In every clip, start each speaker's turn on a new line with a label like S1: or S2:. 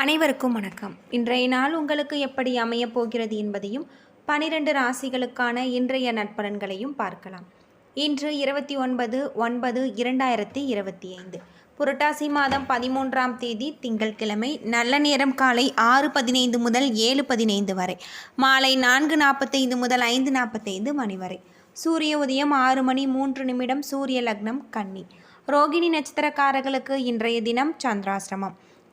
S1: அனைவருக்கும் வணக்கம். இன்றைய நாள் உங்களுக்கு எப்படி அமையப் போகிறது என்பதையும் பனிரெண்டு ராசிகளுக்கான இன்றைய நட்பலன்களையும் பார்க்கலாம். இன்று இருபத்தி ஒன்பது ஒன்பது இரண்டாயிரத்தி இருபத்தி ஐந்து. புரட்டாசி மாதம் பதிமூன்றாம் தேதி திங்கட்கிழமை நல்ல நேரம் காலை ஆறு பதினைந்து முதல் ஏழு பதினைந்து வரை மாலை நான்கு நாற்பத்தைந்து முதல் ஐந்து நாற்பத்தைந்து மணி வரை. சூரிய உதயம் ஆறு மணி மூன்று நிமிடம் சூரிய லக்னம் கன்னி. ரோகிணி நட்சத்திரக்காரர்களுக்கு இன்றைய தினம் சந்திராசிரமம்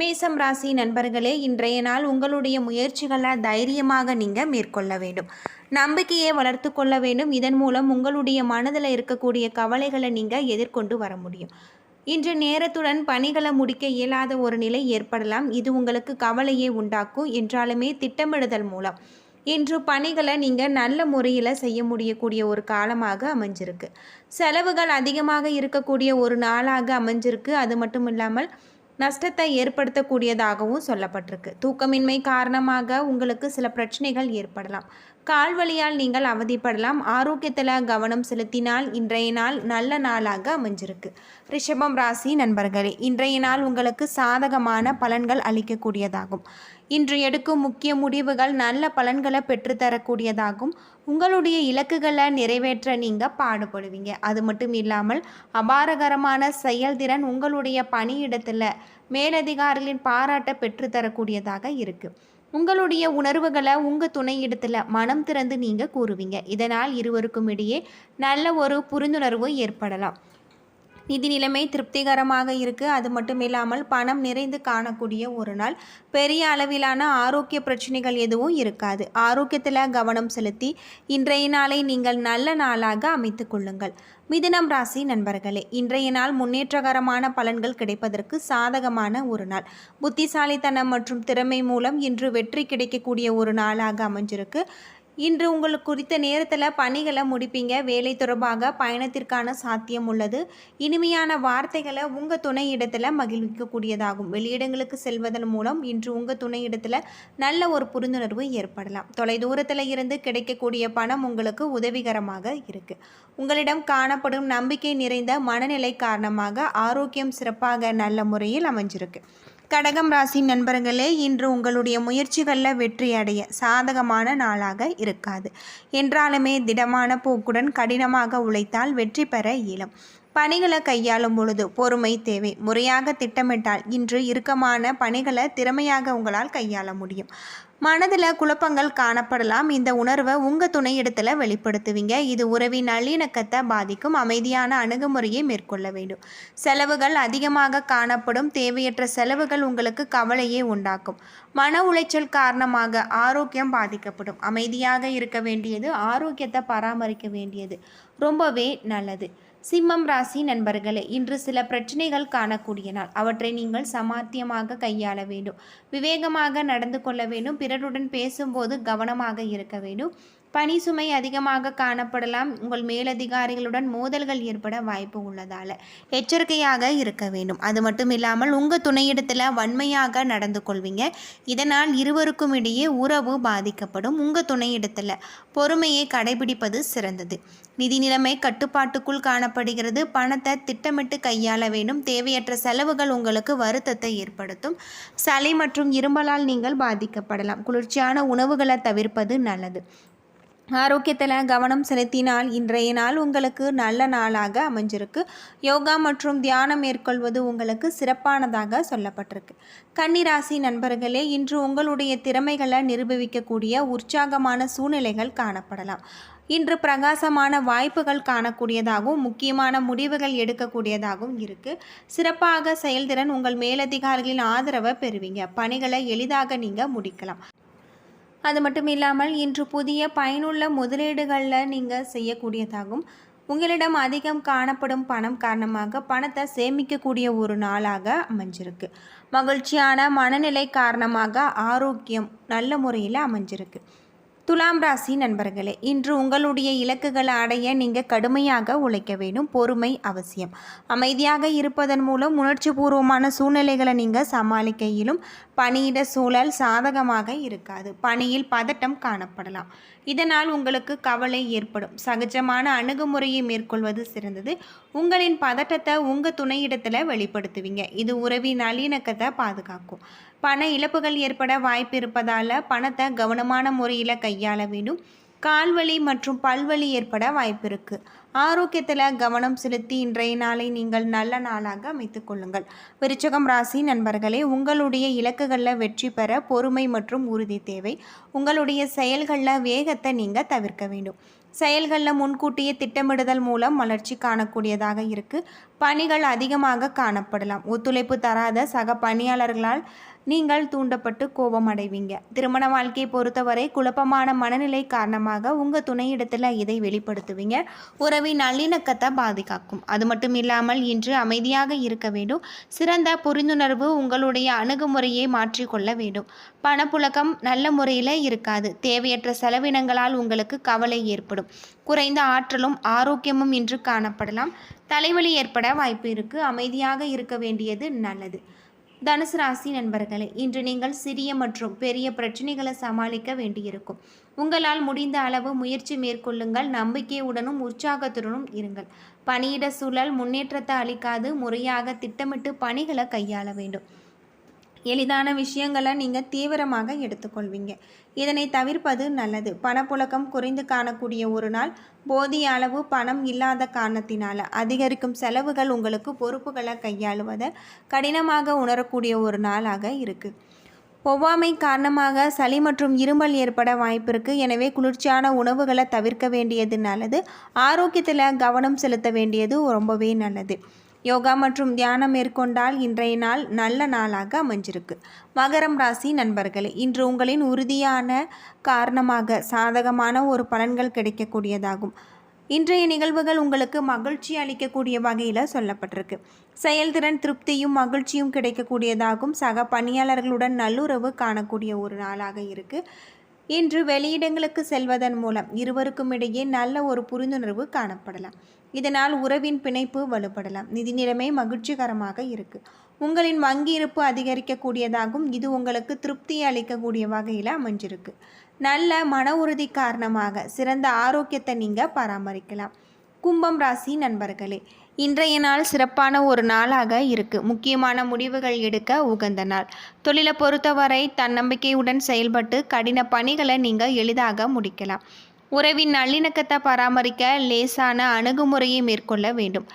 S1: மேசம் ராசி நண்பர்களே இன்றைய நாள் உங்களுடைய முயற்சிகளை தைரியமாக நீங்கள் மேற்கொள்ள வேண்டும். நம்பிக்கையை வளர்த்து கொள்ள வேண்டும். இதன் மூலம் உங்களுடைய மனதில் இருக்கக்கூடிய கவலைகளை நீங்கள் எதிர்கொண்டு வர முடியும். இன்று நேரத்துடன் பணிகளை முடிக்க இயலாத ஒரு நிலை ஏற்படலாம். இது உங்களுக்கு கவலையை உண்டாக்கும். என்றாலுமே திட்டமிடுதல் மூலம் இன்று பணிகளை நீங்கள் நல்ல முறையில் செய்ய முடியக்கூடிய ஒரு காலமாக அமைஞ்சிருக்கு. செலவுகள் அதிகமாக இருக்கக்கூடிய ஒரு நாளாக அமைஞ்சிருக்கு. அது மட்டும் இல்லாமல் நஷ்டத்தை ஏற்படுத்தக்கூடியதாகவும் சொல்லப்பட்டிருக்கு. தூக்கமின்மை காரணமாக உங்களுக்கு சில பிரச்சனைகள் ஏற்படலாம். கால்வலியால் நீங்கள் அவதிப்படலாம். ஆரோக்கியத்தில் கவனம் செலுத்தினால் இன்றைய நாள் நல்ல நாளாக அமைஞ்சிருக்கு. ரிஷபம் ராசி நண்பர்களே இன்றைய நாள் உங்களுக்கு சாதகமான பலன்கள் அளிக்கக்கூடியதாகும். இன்று எடுக்கும் முக்கிய முடிவுகள் நல்ல பலன்களை பெற்றுத்தரக்கூடியதாகும். உங்களுடைய இலக்குகளை நிறைவேற்ற நீங்கள் பாடுபடுவீங்க. அது மட்டும் இல்லாமல் அபாரகரமான செயல்திறன் உங்களுடைய பணியிடத்தில் மேலதிகாரிகளின் பாராட்டை பெற்றுத்தரக்கூடியதாக இருக்குது உங்களுடைய உணர்வுகளை உங்கள் துணையிடத்தில் மனம் திறந்து நீங்கள் கூறுவீங்க. இதனால் இருவருக்கும் இடையே நல்ல ஒரு புரிந்துணர்வு ஏற்படலாம். நிதி நிலைமை திருப்திகரமாக இருக்குது அது மட்டும் இல்லாமல் பணம் நிறைந்து காணக்கூடிய ஒரு நாள். பெரிய அளவிலான ஆரோக்கிய பிரச்சனைகள் எதுவும் இருக்காது. ஆரோக்கியத்தில் கவனம் செலுத்தி இன்றைய நாளை நீங்கள் நல்ல நாளாக அமைத்து கொள்ளுங்கள். மிதுனம் ராசி நண்பர்களே இன்றைய நாள் முன்னேற்றகரமான பலன்கள் கிடைப்பதற்கு சாதகமான ஒரு நாள். புத்திசாலித்தனம் மற்றும் திறமை மூலம் இன்று வெற்றி கிடைக்கக்கூடிய ஒரு நாளாக அமைஞ்சிருக்கு. இன்று உங்களுக்கு குறித்த நேரத்தில் பணிகளை முடிப்பீங்க. வேலை தொடர்பாக பயணத்திற்கான சாத்தியம் உள்ளது. இனிமையான வார்த்தைகளை உங்கள் துணையிடத்தில் மகிழ்விக்கக்கூடியதாகும். வெளியிடங்களுக்கு செல்வதன் மூலம் இன்று உங்கள் துணையிடத்தில் நல்ல ஒரு புரிந்துணர்வு ஏற்படலாம். தொலைதூரத்தில் இருந்து கிடைக்கக்கூடிய பணம் உங்களுக்கு உதவிகரமாக இருக்குது உங்களிடம் காணப்படும் நம்பிக்கை நிறைந்த மனநிலை காரணமாக ஆரோக்கியம் சிறப்பாக நல்ல முறையில் அமைஞ்சிருக்கு. கடகம் ராசி நண்பர்களே இன்று உங்களுடைய முயற்சிகளில் வெற்றி அடைய சாதகமான நாளாக இருக்காது. என்றாலுமே திடமான போக்குடன் கடினமாக உழைத்தால் வெற்றி பெற இயலும். பணிகளை கையாளும் பொழுது பொறுமை தேவை. முறையாக திட்டமிட்டால் இன்று இறுக்கமான பணிகளை திறமையாக உங்களால் கையாள முடியும். மனதில் குழப்பங்கள் காணப்படலாம். இந்த உணர்வை உங்கள் துணையிடத்தில் வெளிப்படுத்துவீங்க. இது உறவின் நல்லிணக்கத்தை பாதிக்கும். அமைதியான அணுகுமுறையை மேற்கொள்ள வேண்டும். செலவுகள் அதிகமாக காணப்படும். தேவையற்ற செலவுகள் உங்களுக்கு கவலையை உண்டாக்கும். மன உளைச்சல் காரணமாக ஆரோக்கியம் பாதிக்கப்படும். அமைதியாக இருக்க வேண்டியது ஆரோக்கியத்தை பராமரிக்க வேண்டியது ரொம்பவே நல்லது. சிம்மம் ராசி நண்பர்களே இன்று சில பிரச்சனைகள் காணக்கூடிய நாள் அவற்றை நீங்கள் சமாத்தியமாக கையாள வேண்டும். விவேகமாக நடந்து கொள்ள வேண்டும். பிறருடன் பேசும்போது கவனமாக இருக்க வேண்டும். பணி சுமை அதிகமாக காணப்படலாம். உங்கள் மேலதிகாரிகளுடன் மோதல்கள் ஏற்பட வாய்ப்பு உள்ளதால் எச்சரிக்கையாக இருக்க வேண்டும். அது மட்டும் இல்லாமல் உங்கள் துணையிடத்தில் வன்மையாக நடந்து கொள்வீங்க. இதனால் இருவருக்கும் இடையே உறவு பாதிக்கப்படும். உங்கள் துணையிடத்தில் பொறுமையை கடைபிடிப்பது சிறந்தது. நிதி நிலைமை கட்டுப்பாட்டுக்குள் காணப்படுகிறது. பணத்தை திட்டமிட்டு கையாள வேண்டும். தேவையற்ற செலவுகள் உங்களுக்கு வருத்தத்தை ஏற்படுத்தும். சளி மற்றும் இரும்பலால் நீங்கள் பாதிக்கப்படலாம். குளிர்ச்சியான உணவுகளை தவிர்ப்பது நல்லது. ஆரோக்கியத்தில் கவனம் செலுத்தினால் இன்றைய நாள் உங்களுக்கு நல்ல நாளாக அமைஞ்சிருக்கு. யோகா மற்றும் தியானம் மேற்கொள்வது உங்களுக்கு சிறப்பானதாக சொல்லப்பட்டிருக்கு. கன்னிராசி நண்பர்களே இன்று உங்களுடைய திறமைகளை நிரூபிக்கக்கூடிய உற்சாகமான சூழ்நிலைகள் காணப்படலாம். இன்று பிரகாசமான வாய்ப்புகள் காணக்கூடியதாகவும் முக்கியமான முடிவுகள் எடுக்கக்கூடியதாகவும் இருக்குது சிறப்பாக செயல்திறன் உங்கள் மேலதிகாரிகளின் ஆதரவை பெறுவீங்க. பணிகளை எளிதாக நீங்கள் முடிக்கலாம். அது மட்டும் இல்லாமல் இன்று புதிய பயனுள்ள முதலீடுகளில் நீங்கள் செய்யக்கூடியதாகும். உங்களிடம் அதிகம் காணப்படும் பணம் காரணமாக பணத்தை சேமிக்கக்கூடிய ஒரு நாளாக அமைஞ்சிருக்கு. மகிழ்ச்சியான மனநிலை காரணமாக ஆரோக்கியம் நல்ல முறையில் அமைஞ்சிருக்கு. துலாம் ராசி நண்பர்களே இன்று உங்களுடைய இலக்குகளை அடைய நீங்கள் கடுமையாக உழைக்க வேண்டும். பொறுமை அவசியம். அமைதியாக இருப்பதன் மூலம் உணர்ச்சிபூர்வமான சூழ்நிலைகளை நீங்கள் சமாளிக்கையிலும் பணியிட சூழல் சாதகமாக இருக்காது. பணியில் பதட்டம் காணப்படலாம். இதனால் உங்களுக்கு கவலை ஏற்படும். சகஜமான அணுகுமுறையை மேற்கொள்வது சிறந்தது. உங்களின் பதட்டத்தை உங்கள் துணையிடத்தில் வெளிப்படுத்துவீங்க. இது உறவின் நல்லிணக்கத்தை பாதுகாக்கும். பண இழப்புகள் ஏற்பட வாய்ப்பு இருப்பதால் பணத்தை கவனமான முறையில் கையாள வேண்டும். கால்வலி மற்றும் பல்வலி ஏற்பட வாய்ப்பு இருக்குது ஆரோக்கியத்தில் கவனம் செலுத்தி இன்றைய நாளை நீங்கள் நல்ல நாளாக அமைத்து கொள்ளுங்கள். விருச்சகம் ராசி நண்பர்களே உங்களுடைய இலக்குகளில் வெற்றி பெற பொறுமை மற்றும் உறுதி தேவை. உங்களுடைய செயல்களில் வேகத்தை நீங்கள் தவிர்க்க வேண்டும். செயல்களில் முன்கூட்டியே திட்டமிடுதல் மூலம் வளர்ச்சி காணக்கூடியதாக இருக்குது பணிகள் அதிகமாக காணப்படலாம். ஒத்துழைப்பு தராத சக பணியாளர்களால் நீங்கள் தூண்டப்பட்டு கோபம் அடைவீங்க திருமண வாழ்க்கையை பொறுத்தவரை குழப்பமான மனநிலை காரணமாக உங்கள் துணையிடத்தில் இதை வெளிப்படுத்துவீங்க. உறவின் நல்லிணக்கத்தை பாதுகாக்கும். அது மட்டும் இல்லாமல் இன்று அமைதியாக இருக்க வேண்டும். சிறந்த புரிந்துணர்வு உங்களுடைய அணுகுமுறையை மாற்றிக்கொள்ள வேண்டும். பணப்புழக்கம் நல்ல முறையில் இருக்காது. தேவையற்ற செலவினங்களால் உங்களுக்கு கவலை ஏற்படும். குறைந்த ஆற்றலும் ஆரோக்கியமும் இன்று காணப்படலாம். தலைவலி ஏற்பட வாய்ப்பு இருக்குது அமைதியாக இருக்க வேண்டியது நல்லது. தனுசு ராசி நண்பர்களே இன்று நீங்கள் சிறிய மற்றும் பெரிய பிரச்சனைகளை சமாளிக்க வேண்டியிருக்கும். உங்களால் முடிந்த அளவு முயற்சி மேற்கொள்ளுங்கள் நம்பிக்கையுடனும் உற்சாகத்துடனும் இருங்கள். பணியிட சூழல் முன்னேற்றத்தை அளிக்காது முறையாக திட்டமிட்டு பணிகளை கையாள வேண்டும். எளிதான விஷயங்களை நீங்கள் தீவிரமாக எடுத்துக்கொள்வீங்க. இதனை தவிர்ப்பது நல்லது. பணப்புழக்கம் குறைந்து காணக்கூடிய ஒரு நாள் போதிய அளவு பணம் இல்லாத காரணத்தினால் அதிகரிக்கும் செலவுகள் உங்களுக்கு பொறுப்புகளை கையாளுவதை கடினமாக உணரக்கூடிய ஒரு நாளாக இருக்குது ஒவ்வாமை காரணமாக சளி மற்றும் இருமல் ஏற்பட வாய்ப்பிருக்கு எனவே குளிர்ச்சியான உணவுகளை தவிர்க்க வேண்டியது நல்லது. ஆரோக்கியத்தில் கவனம் செலுத்த வேண்டியது ரொம்பவே நல்லது. யோகா மற்றும் தியானம் மேற்கொண்டால் இன்றைய நாள் நல்ல நாளாக அமைஞ்சிருக்கு. மகரம் ராசி நண்பர்களே இன்று உங்களின் உறுதியான காரணமாக சாதகமான ஒரு பலன்கள் கிடைக்கக்கூடியதாகும். இன்றைய நிகழ்வுகள் உங்களுக்கு மகிழ்ச்சி அளிக்கக்கூடிய வகையில் சொல்லப்பட்டிருக்கு. செயல்திறன் திருப்தியும் மகிழ்ச்சியும் கிடைக்கக்கூடியதாகும். சக பணியாளர்களுடன் நல்லுறவு காணக்கூடிய ஒரு நாளாக இருக்குது இன்று வெளியிடங்களுக்கு செல்வதன் மூலம் இருவருக்கும் இடையே நல்ல ஒரு புரிந்துணர்வு காணப்படலாம். இதனால் உறவின் பிணைப்பு வலுப்படலாம். நிதி நிலைமை மகிழ்ச்சிகரமாக இருக்குது உங்களின் வங்கி இருப்பு அதிகரிக்கக்கூடியதாகும் இது உங்களுக்கு திருப்தி அளிக்கக்கூடிய வகையில் அமைஞ்சிருக்கு. நல்ல மன உறுதி காரணமாக சிறந்த ஆரோக்கியத்தை நீங்கள் பராமரிக்கலாம். கும்பம் ராசி நண்பர்களே இன்றைய நாள் சிறப்பான ஒரு நாளாக இருக்குது முக்கியமான முடிவுகள் எடுக்க உகந்த நாள். தொழிலை பொறுத்தவரை தன்னம்பிக்கையுடன் செயல்பட்டு கடின பணிகளை நீங்கள் எளிதாக முடிக்கலாம். உறவின் நல்லிணக்கத்தை பராமரிக்க லேசான அணுகுமுறையை மேற்கொள்ள வேண்டும்.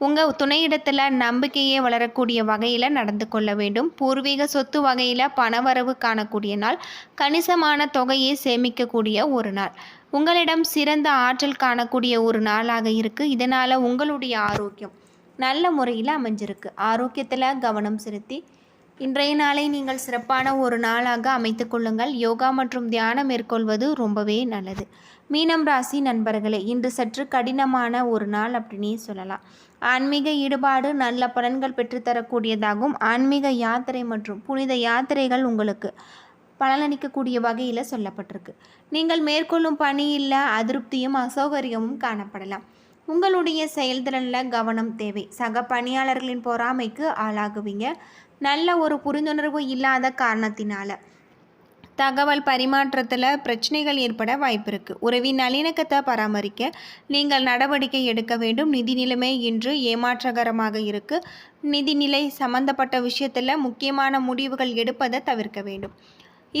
S1: உங்கள் துணையிடத்தில் நம்பிக்கையே வளரக்கூடிய வகையில் நடந்து கொள்ள வேண்டும். பூர்வீக சொத்து வகையில் பணவரவு காணக்கூடிய நாள் கணிசமான தொகையை சேமிக்கக்கூடிய ஒரு நாள். உங்களிடம் சிறந்த ஆற்றல் காணக்கூடிய ஒரு நாளாக இருக்குது இதனால் உங்களுடைய ஆரோக்கியம் நல்ல முறையில் அமைஞ்சிருக்கு. ஆரோக்கியத்தில் கவனம் செலுத்தி இன்றைய நாளை நீங்கள் சிறப்பான ஒரு நாளாக அமைத்து கொள்ளுங்கள். யோகா மற்றும் தியானம் மேற்கொள்வது ரொம்பவே நல்லது. மீனம் ராசி நண்பர்களே இன்று சற்று கடினமான ஒரு நாள் அப்படின்னே சொல்லலாம். ஆன்மீக ஈடுபாடு நல்ல பலன்கள் பெற்றுத்தரக்கூடியதாகவும் ஆன்மீக யாத்திரை மற்றும் புனித யாத்திரைகள் உங்களுக்கு பலனளிக்கக்கூடிய வகையில் சொல்லப்பட்டிருக்கு. நீங்கள் மேற்கொள்ளும் பணியில் அதிருப்தியும் அசௌகரியமும் காணப்படலாம். உங்களுடைய செயல்திறனில் கவனம் தேவை. சக பணியாளர்களின் பொறாமைக்கு ஆளாகுவீங்க. நல்ல ஒரு புரிந்துணர்வு இல்லாத காரணத்தினால. தகவல் பரிமாற்றத்தில் பிரச்சனைகள் ஏற்பட வாய்ப்பு இருக்குது உறவின் நல்லிணக்கத்தை பராமரிக்க நீங்கள் நடவடிக்கை எடுக்க வேண்டும். நிதி நிலைமை இன்று ஏமாற்றகரமாக இருக்குது நிதிநிலை சம்பந்தப்பட்ட விஷயத்தில் முக்கியமான முடிவுகள் எடுப்பதை தவிர்க்க வேண்டும்.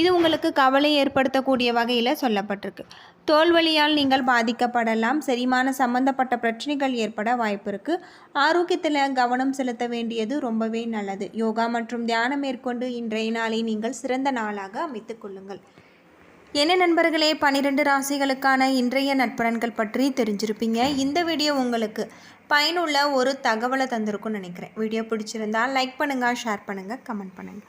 S1: இது உங்களுக்கு கவலை ஏற்படுத்தக்கூடிய வகையில் சொல்லப்பட்டிருக்கு. தோல்வழியால் நீங்கள் பாதிக்கப்படலாம். செரிமான சம்பந்தப்பட்ட பிரச்சனைகள் ஏற்பட வாய்ப்பு இருக்குது ஆரோக்கியத்தில் கவனம் செலுத்த வேண்டியது ரொம்பவே நல்லது. யோகா மற்றும் தியானம் மேற்கொண்டு இன்றைய நாளை நீங்கள் சிறந்த நாளாக அமைத்துக் கொள்ளுங்கள். என்ன நண்பர்களே பன்னிரெண்டு ராசிகளுக்கான இன்றைய நட்பலன்கள் பற்றி தெரிஞ்சிருப்பீங்க. இந்த வீடியோ உங்களுக்கு பயனுள்ள ஒரு தகவலை தந்திருக்கும்னு நினைக்கிறேன். வீடியோ பிடிச்சிருந்தால் லைக் பண்ணுங்கள் ஷேர் பண்ணுங்கள் கமெண்ட் பண்ணுங்கள்